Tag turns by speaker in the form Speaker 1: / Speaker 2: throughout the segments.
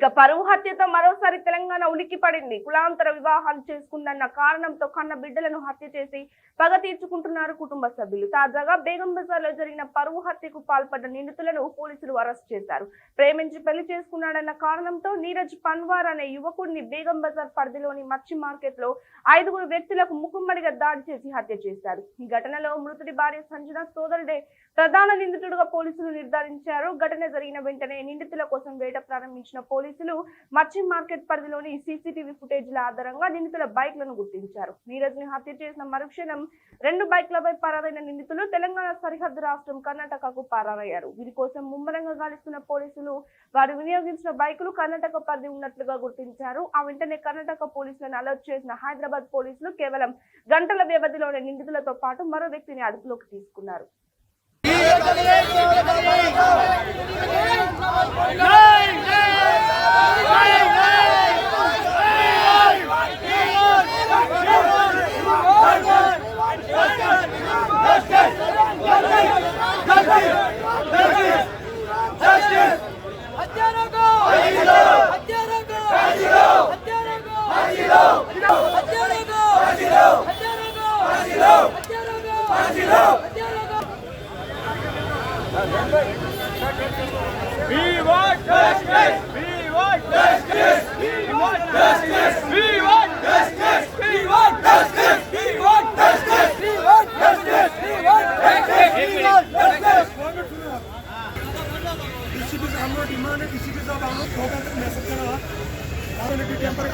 Speaker 1: ఇక పరువు హత్యతో మరోసారి తెలంగాణ ఉలిక్కి పడింది కులాంతర వివాహాలు చేసుకుందన్న కారణంతో కన్న బిడ్డలను హత్య చేసి పగ తీర్చుకుంటున్నారు కుటుంబ సభ్యులు. తాజాగా బేగం బజార్లో జరిగిన పరువు హత్యకు పాల్పడ్డ నిందితులను పోలీసులు అరెస్ట్ చేశారు. ప్రేమించి పెళ్ళి చేసుకున్నాడన్న కారణంతో నీరజ్ పన్వార్ అనే యువకుడిని బేగం బజార్ పరిధిలోని మచ్చి మార్కెట్లో ఐదుగురు వ్యక్తులకు ముఖమ్మడిగా దాడి చేసి హత్య చేశారు. ఈ ఘటనలో మృతుడి భార్య సంజన సోదరుడే ప్రధాన నిందితుడుగా పోలీసులు నిర్ధారించారు. ఘటన జరిగిన వెంటనే నిందితుల కోసం వేట ప్రారంభించిన పోలీసులు మర్చెంట్ మార్కెట్ పరిధిలోని సీసీటీవీ ఫుటేజ్ల ఆధారంగా నిందితుల బైక్లను గుర్తించారు నీరజ్ని హత్య చేసిన మరుక్షణం రెండు బైక్లపై పరారైన నిందితులు తెలంగాణ సరిహద్దు రాష్ట్రం కర్ణాటకకు పారారయ్యారు వీరి కోసం ముమ్మరంగా గాలిస్తున్న పోలీసులు వారు వినియోగించిన బైకులు కర్ణాటక పరిధి ఉన్నట్లుగా గుర్తించారు ఆ వెంటనే కర్ణాటక పోలీసులను అలర్ట్ చేసిన హైదరాబాద్ పోలీసులు కేవలం గంటల వ్యవధిలోనే నిందితులతో పాటు మరో వ్యక్తిని అదుపులోకి తీసుకున్నారు
Speaker 2: Hey! Hey!
Speaker 3: डीसीपी साहब हम लोग डिमांड है डीसीपी साहब हम लोग मैसेज करा टेम्पर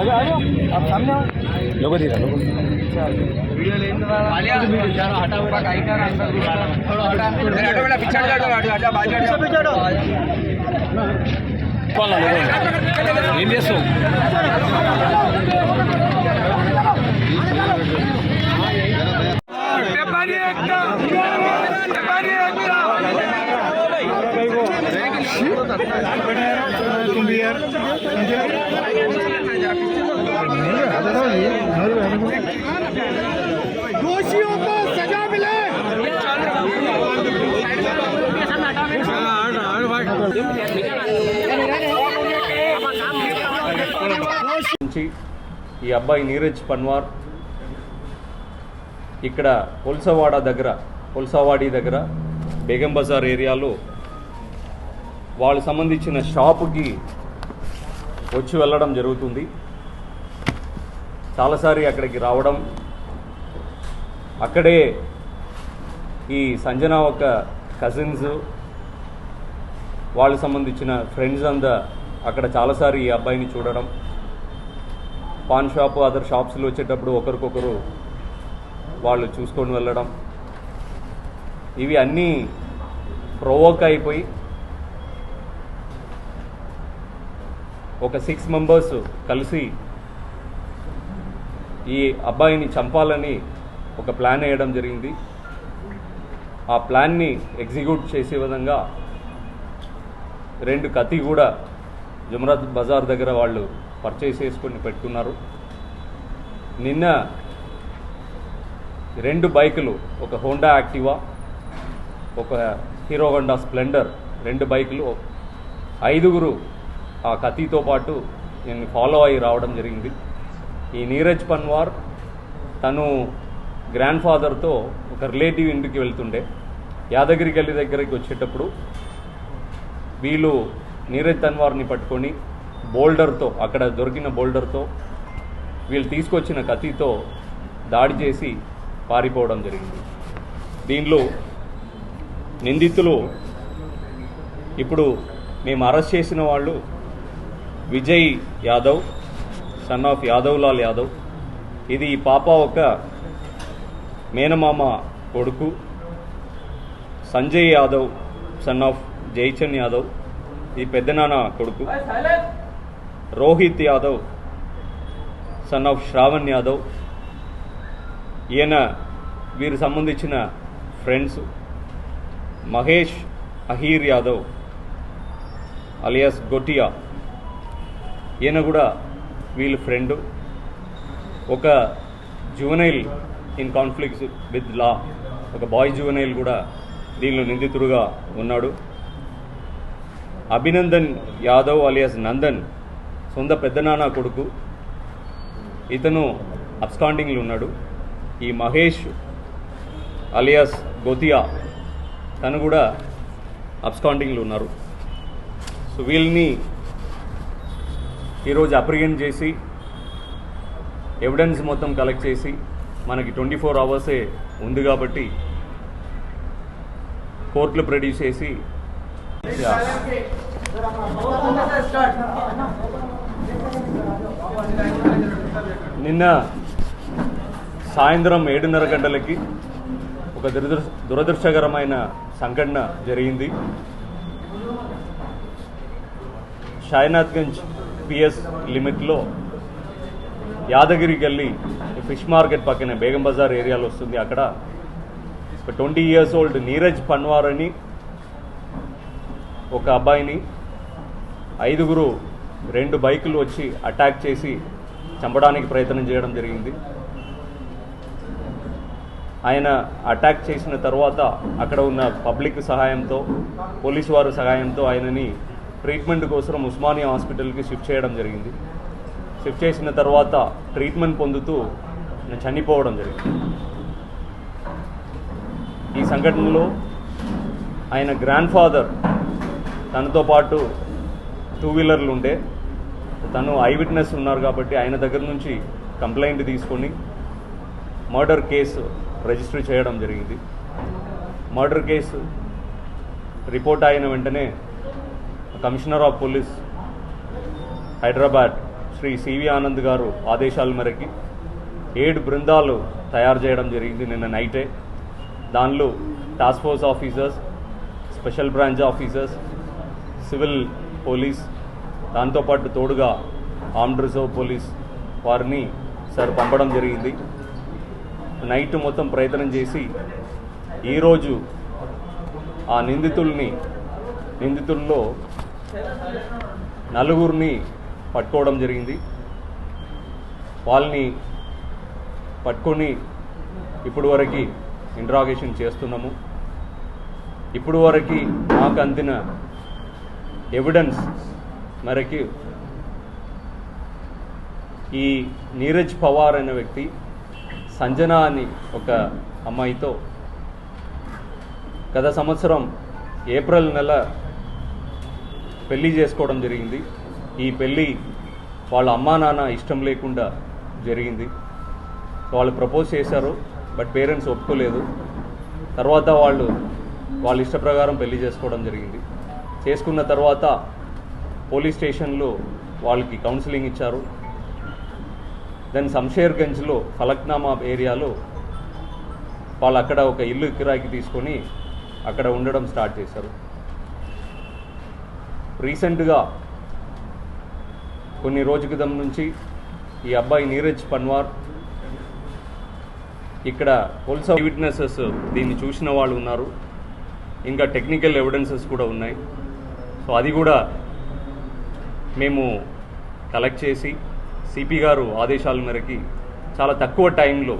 Speaker 3: आ
Speaker 4: जाओ आ जाओ आप सामने आओ लोगो धीरे लोगो वीडियो
Speaker 5: लेने वाला यार हटा पूरा काई का अंदर थोड़ा हटा मेरे ऑटो वाला पीछे हट जाओ हटा बाजू हट जाओ पीछे हटो कौन ला लोगो ये
Speaker 2: ले सो
Speaker 3: વેપારી એકતા વેપારી એકતા दोषियों को सजा मिले
Speaker 6: నుంచి ఈ అబ్బాయి నీరజ్ పన్వార్ ఇక్కడ పుల్సవాడ దగ్గర పుల్సవాడి దగ్గర బేగం బజార్ ఏరియాలో వాళ్ళు సంబంధించిన షాపుకి వచ్చి వెళ్ళడం జరుగుతుంది. చాలాసారి అక్కడికి రావడం అక్కడే ఈ సంజన ఒక కజిన్స్ వాళ్ళకి సంబంధించిన ఫ్రెండ్స్ అంతా అక్కడ చాలాసారి ఈ అబ్బాయిని చూడడం. పాన్ షాప్ అదర్ షాప్స్లో వచ్చేటప్పుడు ఒకరికొకరు వాళ్ళు చూసుకొని వెళ్ళడం. ఇవి అన్నీ ప్రొవోక్ అయిపోయి ఒక సిక్స్ మెంబర్స్ కలిసి ఈ అబ్బాయిని చంపాలని ఒక ప్లాన్ వేయడం జరిగింది. ఆ ప్లాన్ని ఎగ్జిక్యూట్ చేసే విధంగా రెండు కత్తి కూడా జుమరాత్ బజార్ దగ్గర వాళ్ళు పర్చేస్ చేసుకొని పెట్టుకున్నారు. నిన్న రెండు బైకులు ఒక హోండా యాక్టివా ఒక హీరో హోండా స్ప్లెండర్ రెండు బైకులు ఐదుగురు ఆ కత్తితో పాటు నేను ఫాలో అయ్యి రావడం జరిగింది. ఈ నీరజ్ పన్వార్ తను గ్రాండ్ ఫాదర్తో ఒక రిలేటివ్ ఇంటికి వెళ్తుండే. యాదగిరి గల్లి దగ్గరికి వచ్చేటప్పుడు వీళ్ళు నీరజ్ తన్వార్ని పట్టుకొని బోల్డర్తో అక్కడ దొరికిన బోల్డర్తో వీళ్ళు తీసుకొచ్చిన కత్తితో దాడి చేసి పారిపోవడం జరిగింది. దీనిలో నిందితులు ఇప్పుడు మేము అరెస్ట్ చేసిన వాళ్ళు విజయ్ యాదవ్ సన్ ఆఫ్ యాదవ్ లాల్ యాదవ్. ఇది ఈ పాప ఒక మేనమామ కొడుకు సంజయ్ యాదవ్ సన్ ఆఫ్ జైచంద్ యాదవ్ ఈ పెద్దనాన్న కొడుకు. Rohit Yadav son of Shravan Yadav. ఈయన వీరు సంబంధించిన ఫ్రెండ్స్ మహేష్ అహీర్ యాదవ్ అలియాస్ గొటియా. ఈయన కూడా వీళ్ళ ఫ్రెండ్. ఒక juvenile in conflicts with law ఒక బాయ్ జువనైల్ కూడా దీనిలో నిందితుడుగా ఉన్నాడు. అభినందన్ యాదవ్ అలియాస్ నందన్ సొంత పెద్దనాన్న కొడుకు. ఇతను అబ్స్కాండింగ్లో ఉన్నాడు. ఈ మహేష్ అలియాస్ గోతియా తను కూడా అబ్స్కాండింగ్లో ఉన్నారు. సో వీళ్ళని ఈరోజు అప్రిగెంట్ చేసి ఎవిడెన్స్ మొత్తం కలెక్ట్ చేసి మనకి ట్వంటీ ఫోర్ అవర్సే ఉంది కాబట్టి కోర్టులు ప్రొడ్యూస్ చేసి నిన్న సాయంత్రం ఏడున్నర గంటలకి ఒక దురదృ దురదృష్టకరమైన సంఘటన జరిగింది. షాయినాథ్గంజ్ పిఎస్ లిమిట్లో యాదగిరికి వెళ్ళి ఫిష్ మార్కెట్ పక్కనే బేగం బజార్ ఏరియాలో వస్తుంది. అక్కడ ఒక twenty years old Neeraj Panwar అని ఒక అబ్బాయిని ఐదుగురు రెండు బైకులు వచ్చి అటాక్ చేసి చంపడానికి ప్రయత్నం చేయడం జరిగింది. ఆయన అటాక్ చేసిన తర్వాత అక్కడ ఉన్న పబ్లిక్ సహాయంతో పోలీసు వారి సహాయంతో ఆయనని ట్రీట్మెంట్ కోసం ఉస్మానియా హాస్పిటల్కి షిఫ్ట్ చేయడం జరిగింది. షిఫ్ట్ చేసిన తర్వాత ట్రీట్మెంట్ పొందుతూ చనిపోవడం జరిగింది. ఈ సంఘటనలో ఆయన గ్రాండ్ ఫాదర్ తనతో పాటు టూ వీలర్లు ఉండే. తను ఐ విట్నెస్ ఉన్నారు కాబట్టి ఆయన దగ్గర నుంచి కంప్లైంట్ తీసుకొని మర్డర్ కేసు రిజిస్టర్ చేయడం జరిగింది. మర్డర్ కేసు రిపోర్ట్ అయిన వెంటనే commissioner of police Hyderabad Shri C V Anand గారు ఆదేశాల మేరకి ఏడు బృందాలు తయారు చేయడం జరిగింది నిన్న నైటే. దానిలో task force officers special branch officers civil police దాంతోపాటు తోడుగా ఆర్మ్డ్ రిజర్వ్ పోలీస్ వారిని సార్ పంపడం జరిగింది. నైట్ మొత్తం ప్రయత్నం చేసి ఈరోజు ఆ నిందితుల్ని నిందితుల్లో నలుగురిని పట్టుకోవడం జరిగింది. వాళ్ళని పట్టుకొని ఇప్పుడు వరకు ఇంట్రాగేషన్ చేస్తున్నాము. ఇప్పుడు వరకు మాకు అందిన ఎవిడెన్స్ మేరకు ఈ నీరజ్ పవార్ అనే వ్యక్తి సంజన అని ఒక అమ్మాయితో గత సంవత్సరం ఏప్రిల్ నెల పెళ్ళి చేసుకోవడం జరిగింది. ఈ పెళ్ళి వాళ్ళ అమ్మా నాన్న ఇష్టం లేకుండా జరిగింది. వాళ్ళు ప్రపోజ్ చేశారు బట్ పేరెంట్స్ ఒప్పుకోలేదు. తర్వాత వాళ్ళు వాళ్ళ ఇష్ట ప్రకారం పెళ్ళి చేసుకోవడం జరిగింది. చేసుకున్న తర్వాత పోలీస్ స్టేషన్లో వాళ్ళకి కౌన్సిలింగ్ ఇచ్చారు. దెన్ శంషేర్గంజ్లో ఫలక్నామా ఏరియాలో వాళ్ళు అక్కడ ఒక ఇల్లు కిరాయికి తీసుకొని అక్కడ ఉండడం స్టార్ట్ చేశారు. రీసెంట్గా కొన్ని రోజు క్రితం నుంచి ఈ అబ్బాయి నీరజ్ పన్వార్ ఇక్కడ పోలీస్ విట్నెసెస్ దీన్ని చూసిన వాళ్ళు ఉన్నారు. ఇంకా టెక్నికల్ ఎవిడెన్సెస్ కూడా ఉన్నాయి. సో అది కూడా మేము కలెక్ట్ చేసి సిపి గారు ఆదేశాల మేరకి చాలా తక్కువ టైంలో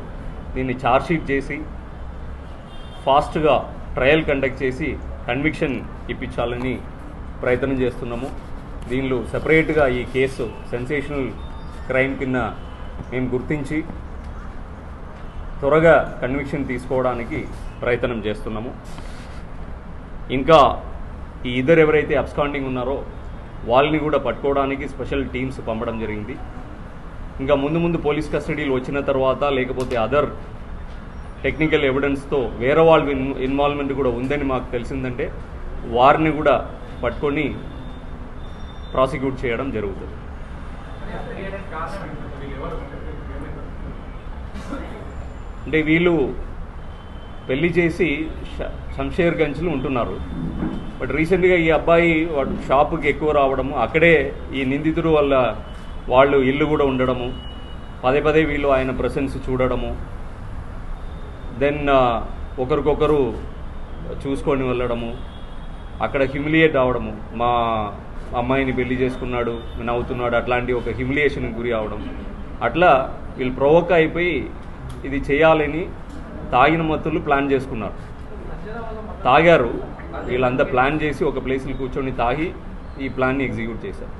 Speaker 6: దీన్ని ఛార్జ్షీట్ చేసి ఫాస్ట్గా ట్రయల్ కండక్ట్ చేసి కన్విక్షన్ ఇప్పించాలని ప్రయత్నం చేస్తున్నాము. దీనిలో సెపరేట్గా ఈ కేసు సెన్సేషనల్ క్రైమ్ కింద మేము గుర్తించి త్వరగా కన్విక్షన్ తీసుకోవడానికి ప్రయత్నం చేస్తున్నాము. ఇంకా ఈ ఇద్దరు ఎవరైతే అబ్స్కాండింగ్ ఉన్నారో వాళ్ళని కూడా పట్టుకోవడానికి స్పెషల్ టీమ్స్ పంపడం జరిగింది. ఇంకా ముందు ముందు పోలీస్ కస్టడీలు వచ్చిన తర్వాత లేకపోతే అదర్ టెక్నికల్ ఎవిడెన్స్తో వేరే వాళ్ళ ఇన్వాల్వ్మెంట్ కూడా ఉందని మాకు తెలిసిందంటే వారిని కూడా పట్టుకొని ప్రాసిక్యూట్ చేయడం జరుగుతుంది. అంటే వీళ్ళు పెళ్ళి చేసి ష- శంషేర్గంజ్లో ఉంటున్నారు. బట్ రీసెంట్గా ఈ అబ్బాయి వాడు షాపుకి ఎక్కువ రావడము అక్కడే ఈ నిందితుడు వల్ల వాళ్ళు ఇల్లు కూడా ఉండడము పదే పదే వీళ్ళు ఆయన ప్రెసెన్స్ చూడడము. దెన్ ఒకరికొకరు చూసుకొని వెళ్ళడము. అక్కడ హ్యూమిలియేట్ అవడము. మా అమ్మాయిని పెళ్ళి చేసుకున్నాడు నవ్వుతున్నాడు అట్లాంటి ఒక హ్యూమిలియేషన్కి గురి అవడం. అట్లా వీళ్ళు ప్రొవోక్ అయిపోయి ఇది చేయాలని తాగిన మత్తులు ప్లాన్ చేసుకున్నారు. తాగారు. వీళ్ళంతా ప్లాన్ చేసి ఒక ప్లేస్లో కూర్చొని తాగి ఈ ప్లాన్ని ఎగ్జిక్యూట్ చేశారు.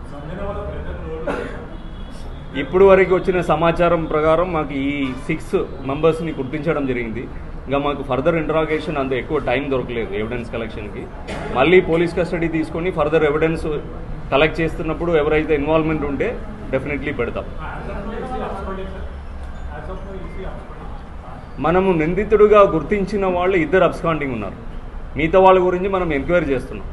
Speaker 6: ఇప్పుడు వరకు వచ్చిన సమాచారం ప్రకారం మాకు ఈ సిక్స్ మెంబర్స్ని గుర్తించడం జరిగింది. ఇంకా మాకు ఫర్దర్ ఇంటరాగేషన్ అంత ఎక్కువ టైం దొరకలేదు ఎవిడెన్స్ కలెక్షన్కి మళ్ళీ పోలీస్ కస్టడీ తీసుకొని ఫర్దర్ ఎవిడెన్స్ కలెక్ట్ చేస్తున్నప్పుడు ఎవరైతే ఇన్వాల్వ్మెంట్ ఉంటే డెఫినెట్లీ పెడతాం. మనము నిందితుడుగా గుర్తించిన వాళ్ళు ఇద్దరు అబ్స్కాండింగ్ ఉన్నారు. మిగతా వాళ్ళ గురించి మనం ఎంక్వైరీ చేస్తున్నాం.